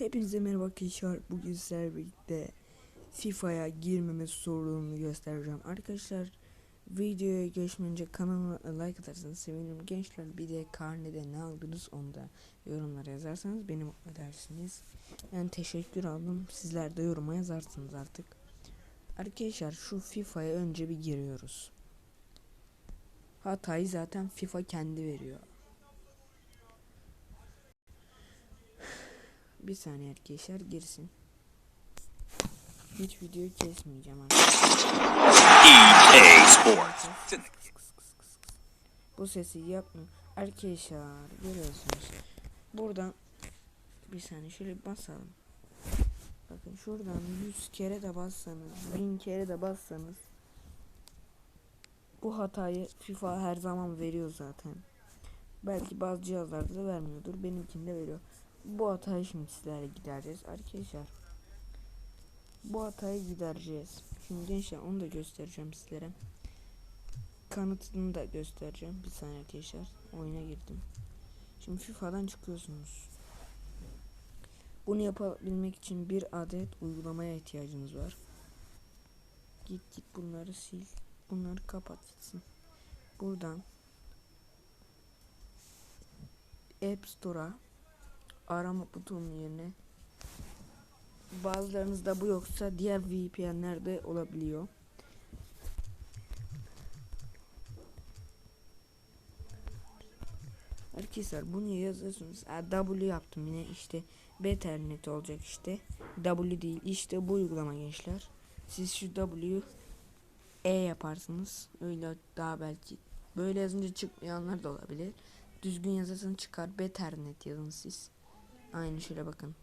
Hepinize merhaba arkadaşlar. Bugün sizlerle birlikte FIFA'ya girmeme sorununu göstereceğim. Arkadaşlar videoya geçmeden önce kanalıma like atarsanız sevinirim. Gençler bir de karnede ne aldınız onu da yorumlara yazarsanız beni mutlu edersiniz. Yani teşekkür aldım. Sizler de yoruma yazarsınız artık. Arkadaşlar şu FIFA'ya önce bir giriyoruz. Hatayı zaten FIFA kendi veriyor. Bir saniye arkadaşlar girsin. Hiç videoyu kesmeyeceğim arkadaşlar. Bu sesi yapma. Arkadaşlar görüyorsunuz. Buradan bir saniye şöyle basalım. Bakın şuradan 100 kere de bassanız, 1000 kere de bassanız bu hatayı FIFA her zaman veriyor zaten. Belki bazı cihazlarda da vermiyordur. Benimkinde veriyor. Bu hatayı şimdi sizlerle gidereceğiz arkadaşlar. Bu hatayı gidereceğiz. Şimdi gençler onu da göstereceğim sizlere. Kanıtını da göstereceğim. Bir saniye arkadaşlar. Oyuna girdim. Şimdi FIFA'dan çıkıyorsunuz. Bunu yapabilmek için bir adet uygulamaya ihtiyacınız var. Git git bunları sil. Bunları kapat gitsin. Buradan App Store'a arama butonunun yerine bazılarınızda bu yoksa diğer VPN'lerde olabiliyor. Arkadaşlar bunu yazıyorsunuz. Ha, W yaptım yine işte Betternet olacak işte. W değil işte bu uygulama gençler. Siz şu W E yaparsınız. Öyle daha belki böyle yazınca çıkmayanlar da olabilir. Düzgün yazarsanız çıkar. Betternet yazın siz. Aynı şöyle bakın.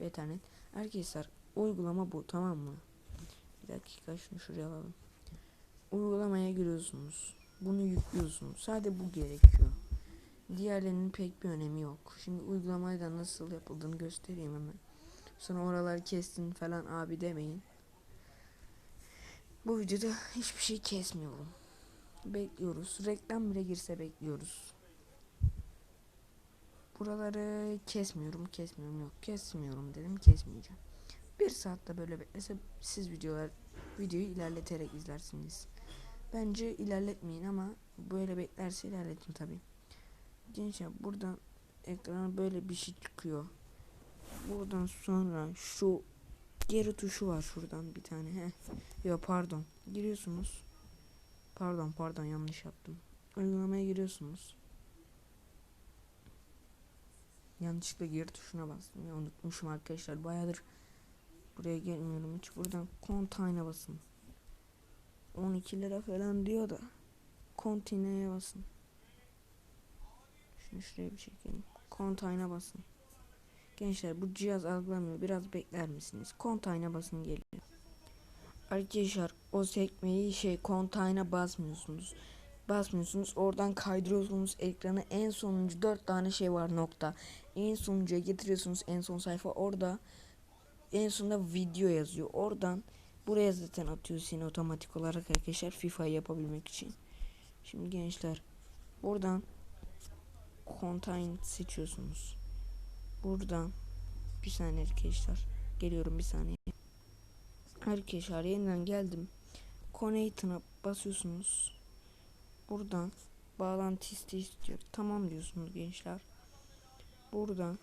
Betternet. Arkadaşlar uygulama bu tamam mı? Bir dakika şunu şuraya alalım. Uygulamaya giriyorsunuz. Bunu yüklüyorsunuz. Sadece bu gerekiyor. Diğerlerinin pek bir önemi yok. Şimdi uygulamayı da nasıl yapıldığını göstereyim hemen. Sonra oraları kestin falan abi demeyin. Bu videoda hiçbir şey kesmiyorum. Bekliyoruz. Reklam bile girse bekliyoruz. Buraları kesmiyorum, kesmiyorum yok. Kesmiyorum dedim, kesmeyeceğim. Bir saatte böyle beklese siz videolar videoyu ilerleterek izlersiniz. Bence ilerletmeyin ama böyle beklerse ilerletin tabi. Gençler buradan ekrana böyle bir şey çıkıyor. Buradan sonra şu geri tuşu var şuradan bir tane. Heh. Yo pardon. Giriyorsunuz. Pardon pardon yanlış yaptım. Uygulamaya giriyorsunuz. Yanlışlıkla geri tuşuna bastım ya unutmuşum arkadaşlar. Bayağıdır buraya gelmiyorum hiç. Buradan contain'a basın. 12 lira falan diyor da continue'ye basın. Şunu şuraya bir çekelim. Contain'a basın. Gençler bu cihaz algılamıyor. Biraz bekler misiniz? Contain'a basın geliyor. Arkadaşlar o sekmeyi şey contain'a basmıyorsunuz. Basmıyorsunuz. Oradan kaydırıyorsunuz ekranı. En sonuncu dört tane şey var nokta. En sonuncuya getiriyorsunuz en son sayfa. Orada en sonunda video yazıyor. Oradan buraya zaten atıyor seni otomatik olarak arkadaşlar FIFA'yı yapabilmek için. Şimdi gençler buradan contain seçiyorsunuz. Buradan bir saniye arkadaşlar. Geliyorum bir saniye. Arkadaşlar yeniden geldim. Connect'ına basıyorsunuz. Buradan bağlantı isteği istiyor. Tamam diyorsunuz gençler. Buradan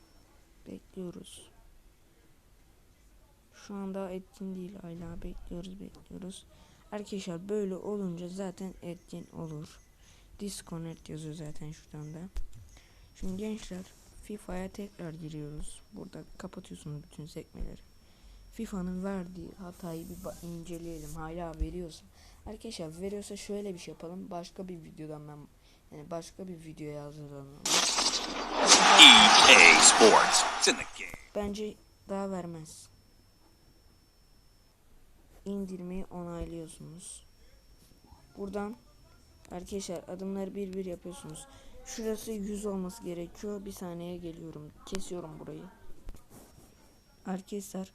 bekliyoruz. Şu anda etkin değil hala bekliyoruz bekliyoruz. Arkadaşlar böyle olunca zaten etkin olur. Disconnect yazıyor zaten şuradan da. Şimdi gençler FIFA'ya tekrar giriyoruz. Burada kapatıyorsunuz bütün sekmeleri. FIFA'nın verdiği hatayı bir inceleyelim. Hala veriyorsa. Arkadaşlar veriyorsa şöyle bir şey yapalım. Başka bir videodan ben yani başka bir videoya hazırlanalım. EA Sports. Bence daha vermez. İndirmeyi onaylıyorsunuz. Buradan arkadaşlar adımları bir bir yapıyorsunuz. Şurası 100 olması gerekiyor. Bir saniye geliyorum. Kesiyorum burayı. Arkadaşlar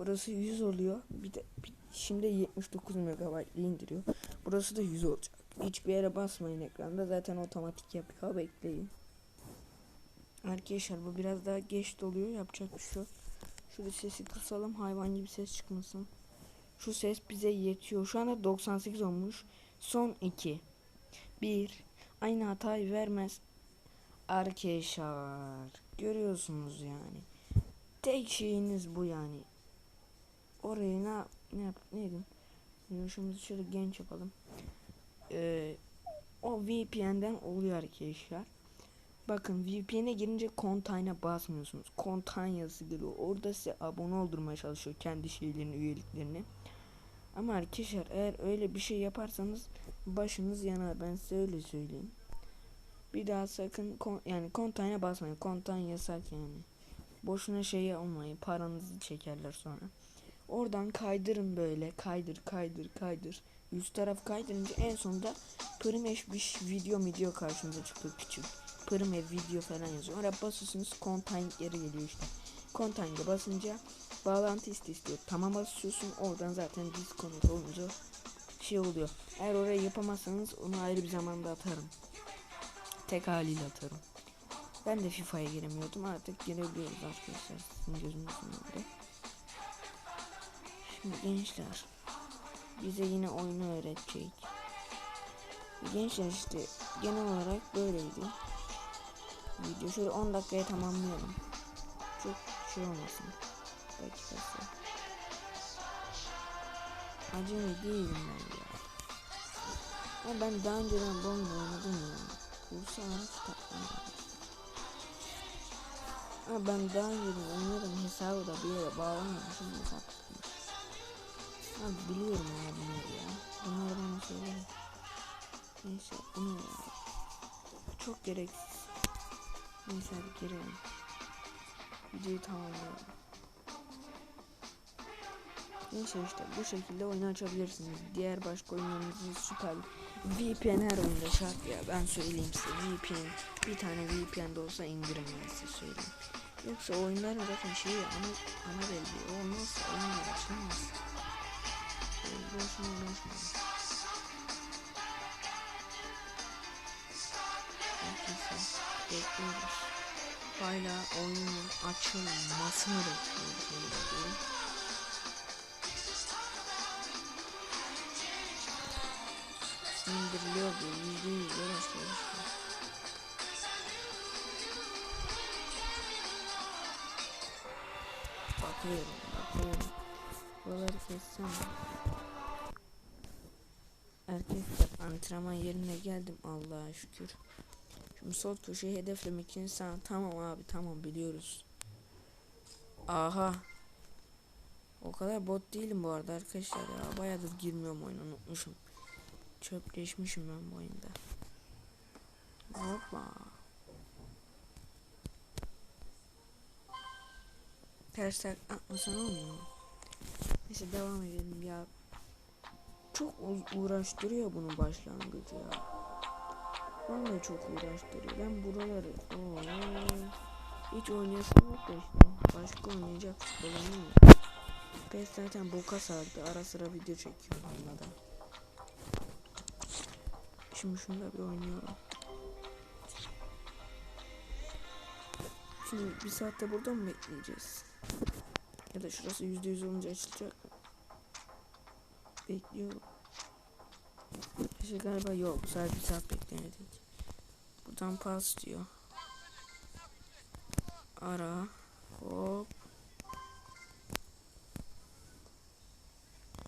burası 100 oluyor. Bir de bir, şimdi 79 MB indiriyor. Burası da 100 olacak. Hiçbir yere basmayın ekranda. Zaten otomatik yapıyor. Bekleyin. Arkadaşlar bu biraz daha geç doluyor. Yapacak bir şey yok. Şurada sesi kısalım. Hayvan gibi ses çıkmasın. Şu ses bize yetiyor. Şu anda 98 olmuş. Son 2. 1. Aynı hatayı vermez. Arkadaşlar. Görüyorsunuz yani. Tek şeyiniz bu yani. Orayı ne, ne yap neydi? Yaşımızı şöyle genç yapalım. Ee, o VPN'den oluyor arkadaşlar. Bakın VPN'e girince kontayna basmıyorsunuz. Kontan yazısı geliyor. Orada size abone oldurmaya çalışıyor kendi şeylerini, üyeliklerini. Ama arkadaşlar eğer öyle bir şey yaparsanız başınız yanar. Ben size öyle söyleyeyim. Bir daha sakın kon, yani kontayna basmayın. Kontan yasak yani. Boşuna şey olmayın. Paranızı çekerler sonra. Oradan kaydırın böyle. Kaydır kaydır kaydır. Üst taraf kaydırınca en sonunda Primeş bir video video karşınıza çıkıyor küçük. Prime video falan yazıyor. Oraya basıyorsunuz content yeri geliyor işte. Content'e basınca bağlantı istiyor. Tamam basıyorsun oradan zaten disconnect olunca şey oluyor. Eğer orayı yapamazsanız onu ayrı bir zamanda atarım. Tek haliyle atarım. Ben de FIFA'ya giremiyordum artık girebiliyoruz arkadaşlar sizin gözünüzün önünde. Şimdi gençler bize yine oyunu öğretecek. Gençler işte genel olarak böyleydi. Video şöyle 10 dakikaya tamamlayalım. Çok şey olmasın. Dakikası. Acemi değilim ben ya. Ama ben daha önceden oyunu oynadım ya. Kursa araç takmadım. Ama ben daha önceden oynadım hesabı da bir yere bağlamamışım hesap. Abi biliyorum ya bunları ya. Bunları bana söyleyin. Neyse bunu çok gereksiz. Neyse hadi girelim. Videoyu tamamlayalım. Neyse işte bu şekilde oyunu açabilirsiniz. Diğer başka oyunlarınızı süper. VPN her oyunda şart ya ben söyleyeyim size. VPN bir tane VPN de olsa indirin ben size söyleyeyim. Yoksa oyunların zaten şeyi ana, ana belli. Olmazsa oyunlar açılmaz. Boşuna bekliyoruz. Hala oyunun açılmasını bekliyoruz. İndiriliyor bu. Yüzde yüz başlıyor işte. Bakıyorum, bakıyorum. Buraları kessem antrenman yerine geldim Allah'a şükür. Şimdi sol köşeyi hedeflemek için sağ tamam abi tamam biliyoruz. Aha. O kadar bot değilim bu arada arkadaşlar ya. Bayağıdır girmiyorum oyuna unutmuşum. Çöpleşmişim ben bu oyunda. Hoppa. Ters tak atmasan olmuyor mu? Neyse devam edelim ya. Çok uğraştırıyor bunu başlangıcı ya. Vallahi çok uğraştırıyor. Ben buraları Oo, hiç oynayasım yok da işte. Başka oynayacak futbol oynamıyor. PES zaten boka sardı. Ara sıra video çekiyorum da. Şimdi şunu da bir oynuyorum. Şimdi bir saatte burada mı bekleyeceğiz? Ya da şurası yüzde yüz olunca açılacak? Bekliyorum. İşte galiba yok. Sadece bir saat beklemedik. Buradan pas diyor. Ara. Hop.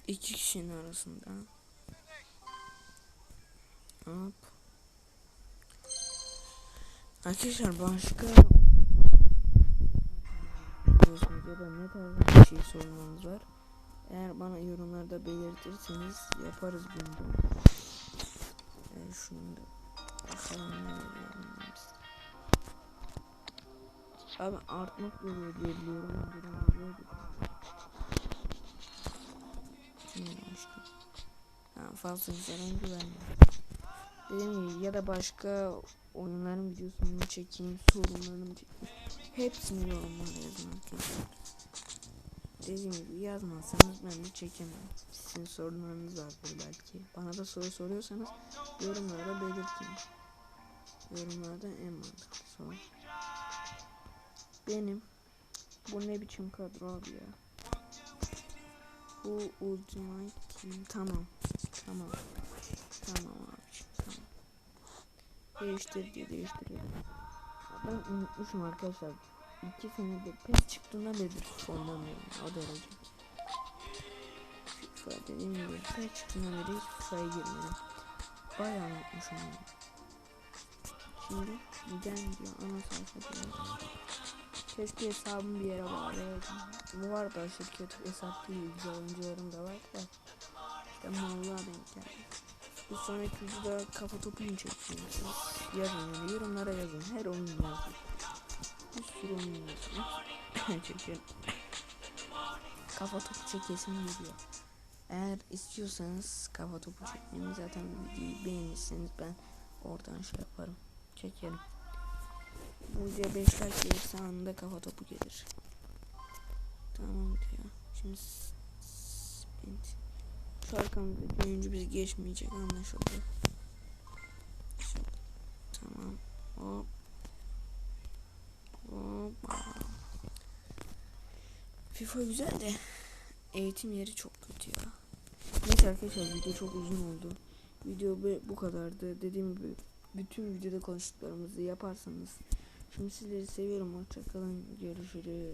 İki kişinin arasında. Hop. Arkadaşlar başka ya da ne tarz bir şey sormanız var. Eğer bana yorumlarda belirtirseniz yaparız bunu. Yani da bakalım ne size. Abi artmak oluyor diye biliyorum. Ha, fazla güzel oyun güvenmiyorum. Dediğim gibi ya da başka oyunların videosunu çekeyim, sorunlarını çekeyim. Hepsini yorumlara yazın arkadaşlar. Dediğim gibi yazmazsanız ben de çekemem. Sizin sorunlarınız vardır belki. Bana da soru soruyorsanız yorumlarda belirtin. Yorumlarda en mantıklı soru. benim. Bu ne biçim kadro abi ya. Bu Ultimate. Tamam. Tamam. Tamam abi. Tamam. Değiştir diye değiştiriyorum. Ben unutmuşum arkadaşlar. İki senedir pes çıktığında beri fonlamıyorum o derece. FIFA dediğim gibi pes çıktığında beri hiç FIFA'ya girmedim. Bayağı unutmuşum yani. Şimdi giden diyor ana sayfada. Keşke hesabımı bir yere bağlayaydım. Bu aşırı kötü bir hesap değil. Güzel oyuncularım da var da. İşte mallığa denk geldi. Bir sonraki videoda kafa topu mu çekiyorsunuz? Yazın yani yorumlara yazın. Her oyun yazın. Bir sürü. Çekiyorum. Kafa topu çekesim geliyor. Eğer istiyorsanız kafa topu çekmemi zaten videoyu beğenirseniz ben oradan şey yaparım. Çekerim. Bu videoya 5 like gelirse anında kafa topu gelir. Tamam diyor. Şimdi sprint. Şu arkamızdaki oyuncu bizi geçmeyecek anlaşıldı. Şimdi, tamam. Hop. Hop. FIFA güzel de eğitim yeri çok kötü ya. Neyse arkadaşlar video çok uzun oldu. Video bu- kadardı. Dediğim gibi bütün videoda konuştuklarımızı yaparsanız. Şimdi sizleri seviyorum. Hoşçakalın. Görüşürüz.